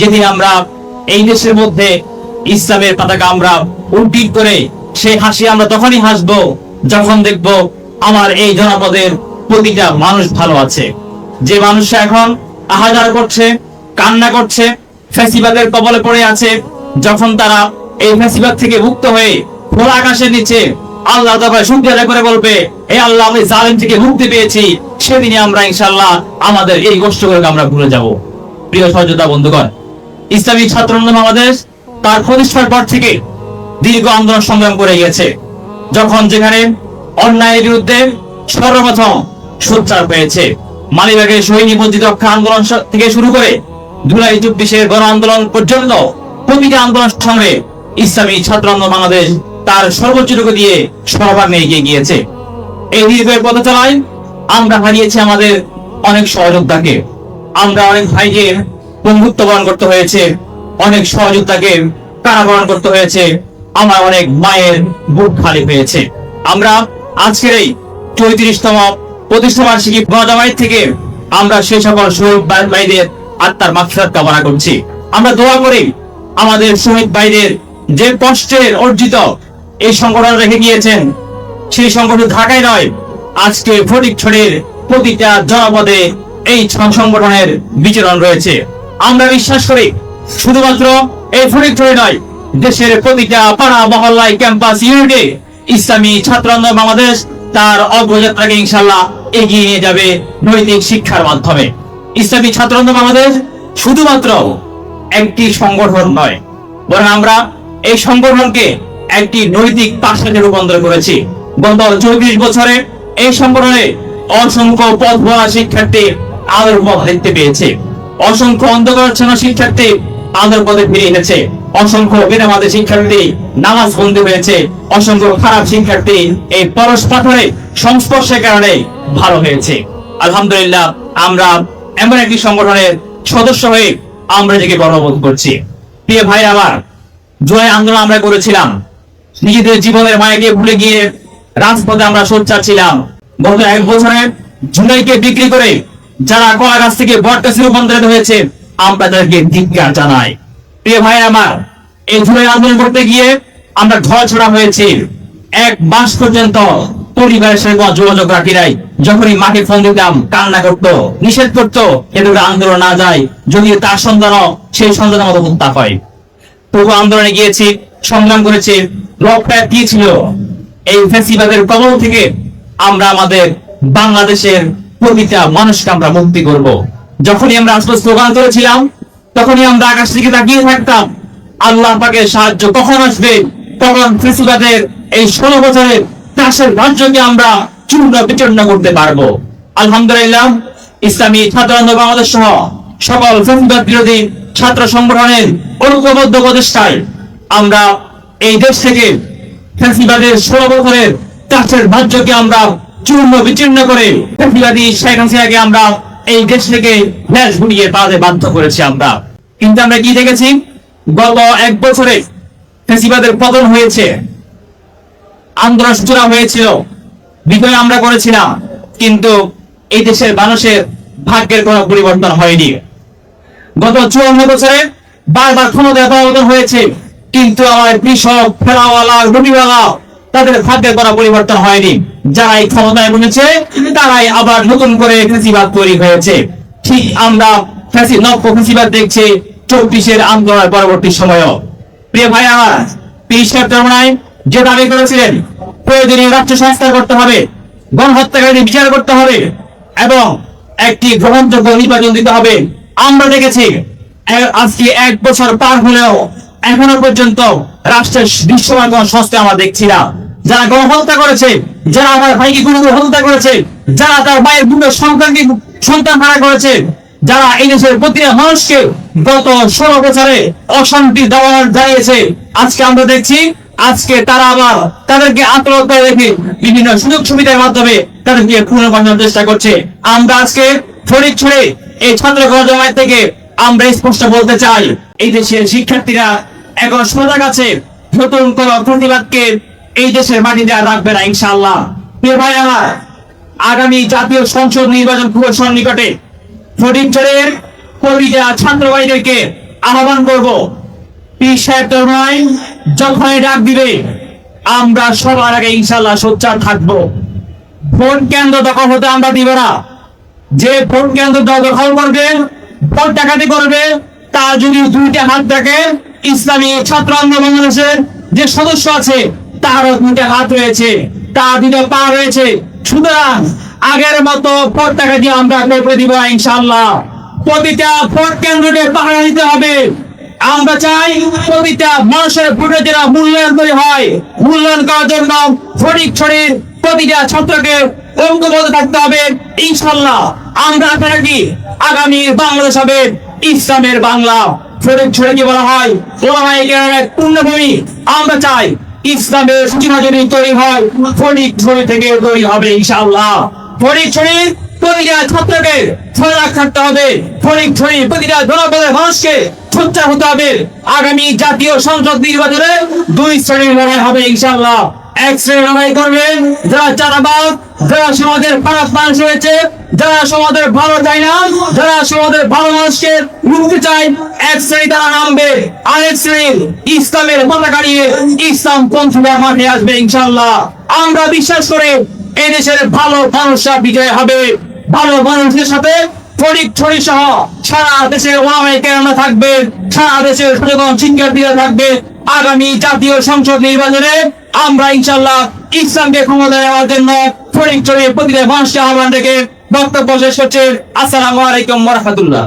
যেদিন আমরা এই দেশের মধ্যে ইসলামের পতাকা আমরা উল্টিট করে সেই হাসি আমরা তখনই হাসবো, যখন দেখব আমার এই জনপদের প্রতিটা মানুষ ভালো আছে। যে মানুষ এখন আহাজার করছে, কান্না করছে, ফ্যাসিবাদের কবলে পড়ে আছে, যখন তারা এই ফ্যাসিবাদ থেকে মুক্ত হয়ে খোলা আকাশের নিচে আল্লাহ শুকরিয়া আদায় করে বলবে এই আল্লাহ, আমি জালেম থেকে মুক্তি পেয়েছি সেদিনে আমরা ইনশাল্লাহ আমাদের এই কষ্টগুলোকে আমরা ভুলে যাব। প্রিয় সহযোদ্ধা বন্ধুগণ ইসলামী ছাত্র আন্দোলন বাংলাদেশ তার প্রতিষ্ঠার পর থেকে দীর্ঘ আন্দোলন সংগ্রাম করে গেছে যখন যেখানে অন্যায়ের বিরুদ্ধে সর্বপ্রথম সোচ্চার পেয়েছে মালিবাগের শহীদ নিবন্ধিত রক্ষা আন্দোলন থেকে শুরু করে জুলাই চব্বিশের গণ আন্দোলন পর্যন্ত প্রতিটা আন্দোলন সঙ্গে ইসলামী ছাত্র আন্দোলন বাংলাদেশ তার সর্বোচ্চটুকু দিয়ে সরবার নিয়ে এগিয়ে গিয়েছে। এই দীর্ঘ পথ চলায় আমরা হারিয়েছি আমাদের অনেক সহযোদ্ধাকে, আমরা অনেক ভাইকে বন্ধুত্ব বরণ করতে হয়েছে। অনেক সহযোদ্ধাকে কারাবরণ করতে হয়েছে। আমার অনেক মায়ের বুক খালি হয়েছে। আমরা আজকের এই চৌত্রিশতম প্রতিষ্ঠা বার্ষিকী গণজামাইত থেকে আমরা সেই সকল শহীদ ভাইদের আত্মার মাগফিরাত কামনা করছি। আমরা দোয়া করি আমাদের শহীদ ভাইদের যে কষ্টের অর্জিত এই সংগঠন রেখে গিয়েছেন, সেই সংগঠন ঢাকায় নয়, আজকে ফটিক ছড়ের প্রতিটা জনপদে এই সংগঠনের বিচরণ রয়েছে। আমরা বিশ্বাস করি, শুধুমাত্র এই ছড়ে নয়, দেশের প্রতিটা পাড়া, মহল্লায় ক্যাম্পাস ইউনিটে ইসলামী ছাত্র বাংলাদেশ তার অগ্রযাত্রাকে ইনশাল্লাহ এগিয়ে নিয়ে যাবে নৈতিক শিক্ষার মাধ্যমে। ইসলামী ছাত্র বাংলাদেশ শুধুমাত্র একটি সংগঠন নয়, বরং আমরা এই সংগঠনকে একটি নৈতিক পাশাকে রূপান্তর করেছি। গত চব্বিশ বছরে এই সংগঠনে অসংখ্য পথ ভরা শিক্ষার্থী আলোর পথ দেখতে পেয়েছে। অসংখ্য অন্ধকারচ্ছন্ন শিক্ষার্থী আলোর পথে ফিরে এসেছে। অসংখ্য বেদামাদের শিক্ষার্থী নামাজ বন্দী হয়েছে। অসংখ্য খারাপ শিক্ষার্থী এই পরশ পাথরে সংস্পর্শের কারণে ভালো হয়েছে। আলহামদুলিল্লাহ, আমরা এমন একটি সংগঠনের সদস্য হয়ে আমরা নিজেকে গর্ববোধ করছি। প্রিয় ভাই, আমার জয় আন্দোলন আমরা করেছিলাম। নিজেদের জীবনের মায়াকে ভুলে গিয়ে রাজপথে আমরা সোচ্চার ছিলাম। গত এক বছরে জুলাইকে বিক্রি করে যারা কলা গাছ থেকে বট গাছে রূপান্তরিত হয়েছে, আমরা তাদেরকে ধিক্কার জানাই। প্রিয় ভাই আমার, এই জুলাই আন্দোলন করতে গিয়ে আমরা ঘর ছড়া হয়েছি। এক মাস পর্যন্ত পরিবারের সঙ্গে যোগাযোগ রাখি নাই। যখনই মাকে ফোন দিতাম, কান্না করতো, নিষেধ করতো এতে করে আন্দোলন না যায়, যদি তার সন্তানও সেই সন্তানের মতো হত্যা হয়। তবু আন্দোলনে গিয়েছি, সংগ্রাম করেছি লক্ষ্য কি ছিল এই ফেসিবাদের কবল থেকে আমরা আমাদের বাংলাদেশের প্রতিটা মানুষকে আমরা মুক্তি করব। যখনই আমরা আসলে স্লোগান করেছিলাম তখনই আমরা আকাশ দিকে তাকিয়ে থাকতাম। আল্লাহ পাকের সাহায্য কখন আসবে? তখন ফেসিবাদের এই ষোলো বছরের চাষের রাজ্যকে আমরা চূর্ণ বিচূর্ণ করতে পারব? আলহামদুলিল্লাহ, ইসলামী ছাত্র বাংলাদেশ সহ সকল ফেসিবাদ বিরোধী ছাত্র সংগঠনের ঐক্যবদ্ধ প্রচেষ্টায় আমরা এই দেশ থেকে ফেসিবাদের ষোলো বছরের চাষের রাজ্যকে আমরা চূর্ণ বিচূর্ণ করে। ফেসিবাদী শেখ হাসিনাকে আমরা এই দেশ থেকে ন্যাস গুড়িয়ে পালাতে বাধ্য করেছি আমরা। কিন্তু আমরা কি দেখেছি? গত এক বছরে ফেসিবাদের পতন হয়েছে। আন্দোলন সূচনা হয়েছিল। বিজয় আমরা করেছিলাম। কিন্তু এই দেশের মানুষের ভাগ্যের কোনো পরিবর্তন হয়নি। গত চুয়ান্ন বছরে বারবার পরিবর্তন হয়েছে। কিন্তু আমার কৃষক, ফেরাওয়ালা রবিওয়ালা তাদের ভাগ্যের কোনো পরিবর্তন হয়নি। যারা এই ক্ষমতায় বসেছে, তারাই আবার নতুন করে ফেসিবাদ তৈরি হয়েছে। ঠিক আমরা নব্য ফেসিবাদ দেখছি চব্বিশের আন্দোলনের পরবর্তী সময়ও। প্রিয় ভাই, আমার যে দাবি করেছিলেন, প্রয়োজনীয় রাষ্ট্র সংস্কার করতে হবে, গণহত্যাকারীদের বিচার করতে হবে, এবং একটি গ্রহণযোগ্য নির্বাচন দিতে হবে। আমরা দেখেছি আজকে এক বছর পার হলেও এখনও পর্যন্ত রাষ্ট্রের দৃশ্যমান কোন সংস্থা আমরা দেখছি না। যারা গণহত্যা করেছে, যারা আমার ভাইকে গুরু হত্যা করেছে, যারা তার মায়ের বুকের সন্তানকে সন্তান হারা করেছে, যারা এই দেশের প্রতিটা মানুষকে গত ষোলো বছরে অশান্তি দেওয়ার জানিয়েছে আজকে আমরা দেখছি, আজকে তারা আবার তাদেরকে আত্মহত্যা রেখে বিভিন্ন সুযোগ সুবিধার মাধ্যমে তাদেরকে পুনর্বাসনের চেষ্টা করছে। আমরা আজকে ফরিদ ছড়ে এই ছাত্র গণজমায়েত থেকে আমরা স্পষ্ট বলতে চাই, এই দেশের শিক্ষার্থীরা এখন সজাগ আছে, নতুন কোন প্রতিবাদকে এই দেশের মাটিতে আর রাখবে না, ইনশাআল্লাহ। প্রিয় ভাই আমার, আগামী জাতীয় সংসদ নির্বাচন খুব সন্নিকটে ফটিকচরের কবিতা ছাত্র ভাইদেরকে আহ্বান করব। পীর সাহেব নয় ডাক দিবে, আমরা সবার আগে ইনশাল্লাহ সোচ্চার থাকব। ভোট কেন্দ্র দখল হতে আমরা দিব না। যে ভোট কেন্দ্র দখল করবে, ভোট ডাকাতি করবে, তার যদি দুইটা হাত থাকে ইসলামী ছাত্র আন্দোলন বাংলাদেশের যে সদস্য আছে তারও দুইটা হাত রয়েছে, তার দুটো পা রয়েছে। সুতরাং আগের মতো টাকা দিয়ে আমরা করে দিব ইনশাল্লাহ প্রতিটা ভোট কেন্দ্রকে পাহারা দিতে হবে। আমরা চাই প্রতিটা মানুষের ভোটে যারা মূল্যায়ন করে হয়। মূল্যায়ন করার জন্য ফটিক ছড়ির প্রতিটা ছাত্রকে ঐক্যবদ্ধ থাকতে হবে। ইনশাল্লাহ আমরা আশা রাখি আগামী বাংলাদেশ হবে ইসলামের বাংলা। ফটিক ছড়ে কি বলা হয়? ওলামাই কেরামের পূর্ণভূমি। আমরা চাই ইসলামের যদি তৈরি হয়। ফণিক ছড়ি থেকে তৈরি হবে, ইনশাআল্লাহ। ফণিক ছড়ি প্রতিটা ছাত্রকে থাকতে হবে। ফণিক ছড়ি প্রতিটা জনপদের মানুষকে সোচ্চার হতে হবে। আগামী জাতীয় সংসদ নির্বাচনে দুই শ্রেণির লড়াই হবে ইনশাল্লাহ এক আমরা বিশ্বাস করে এই দেশের ভালো মানুষরা বিজয় হবে। ভালো মানুষদের সাথে সহ সারা দেশের কেরামা থাকবে, সারা দেশের সচেতন শিক্ষার্থীরা থাকবে। আগামী জাতীয় সংসদ নির্বাচনে আমরা ইনশাল্লাহ ইসলামকে ক্ষমতা দেওয়ার জন্য ফরিং ছড়িয়ে প্রতিটা মানুষকে আহ্বান রেখে বক্তব্য শেষ করছে। আসসালামু আলাইকুম রহমতুল্লাহ।